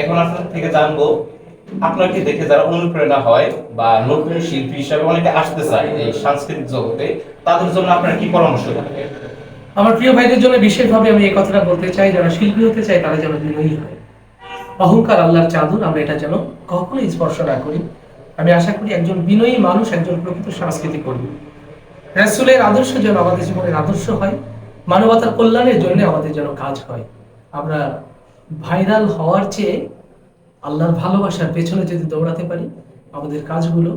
এখন আপনার থেকে জানব আপনাকে দেখে যারা অনুপ্রেরণা হয় বা নতুন শিল্পী হিসাবে অনেকে আসতে চায় এই সাংস্কৃতিক জগতে, তাদের জন্য আপনার কি পরামর্শ থাকবে আমার প্রিয় ভাইদের জন্য বিশেষভাবে আমি এই কথাটা বলতে চাই, যারা শিল্পী হতে চায় তারা যেন বিনয়ী হয়। অহংকার আল্লাহর চাদর, আমরা এটা যেন কখনোই স্পর্শ না করি। আমি আশা করি একজন বিনয়ী মানুষ, একজন প্রকৃত সাংস্কৃতিক কর্মী। রাসূলের আদর্শ যেন আমাদের জীবনের আদর্শ হয়, মানবতার কল্যাণের জন্য আমাদের যেন কাজ হয়। আমরা ভাইরাল হওয়ার চেয়ে আল্লাহর ভালোবাসার পেছনে যদি দৌড়াতে পারি আমাদের কাজগুলো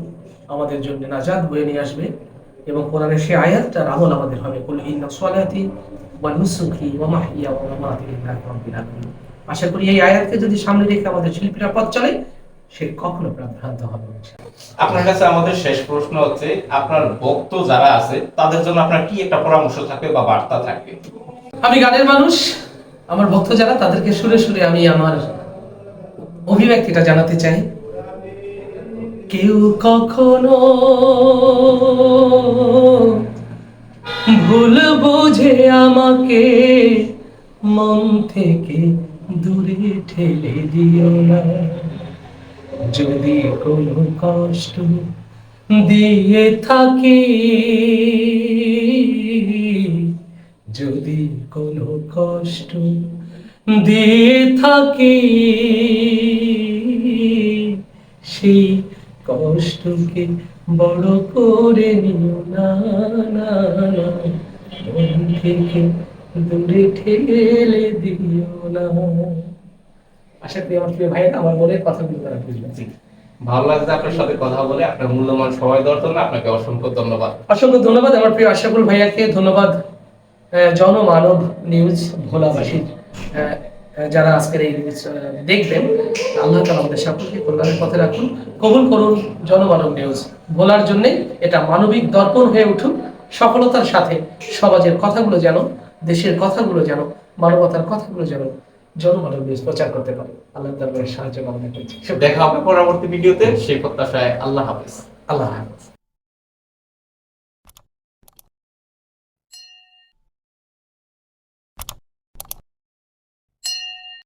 আমাদের জন্য নাজাদ বয়ে নিয়ে আসবে এবং কোরআনের সেই আয়াতটার আমল আমাদের হবে। কুল ইন্না সলাতি ওয়া নুসুকি ওয়া মাহইয়া ওয়া মামাতি লিল্লাহি রাব্বিল আলামিন। আশা করি এই আয়াতকে যদি সামনে রেখে আমাদের শিল্পীরা পথ চলে সে কখনো প্রাণভ্রান্ত হবে আপনার কাছে আমাদের শেষ প্রশ্ন হচ্ছে আপনার ভক্ত যারা আছে তাদের জন্য আপনার কি একটা পরামর্শ থাকবে বা বার্তা থাকবে? আমি গানের মানুষ। আমার ভক্ত যারা, তাদেরকে সুরে সুরে আমি আমার অভিব্যক্তিটা জানাতে চাই। কেউ কখনো ভুল বুঝে আমাকে মন থেকে দূরে ঠেলে দিও না। যদি কোনো কষ্ট দিয়ে থাকি যদি কোনো কষ্ট দিয়ে থাকি সেই কষ্টকে বড় করে নিও না মন থেকে দূরে ঠেলে দিও না। আশা করি আমার প্রিয় ভাইয়েরা আমার মনের কথাগুলো তারা বুঝবেন। জি। ভালো লাগছে আপনার সাথে কথা বলে আপনার মূল্যবান সময় দেওয়ার জন্য আপনাকে অসংখ্য ধন্যবাদ। অসংখ্য ধন্যবাদ। আমার প্রিয় আশাফুল ভাইয়াকে ধন্যবাদ। জনমানব নিউজ ভোলাবাসী আহ, আহ, যারা আজকের এই নিউজ দেখবেন আল্লাহ তালা আমাদের সকলকে কল্যাণের পথে রাখুন কবুল করুন জনমানব নিউজ বলার জন্যে এটা মানবিক দর্পণ হয়ে উঠুক সফলতার সাথে সমাজের কথাগুলো যেন দেশের কথাগুলো যেন মানবতার কথাগুলো যেন জনমানব নিউজ প্রচার করতে পারে। আল্লাহ দরবারে সাহায্য কামনা করছি। দেখা হবে পরবর্তী ভিডিওতে। সেই প্রত্যাশায় আল্লাহ হাফিজ। আল্লাহ হাফেজ।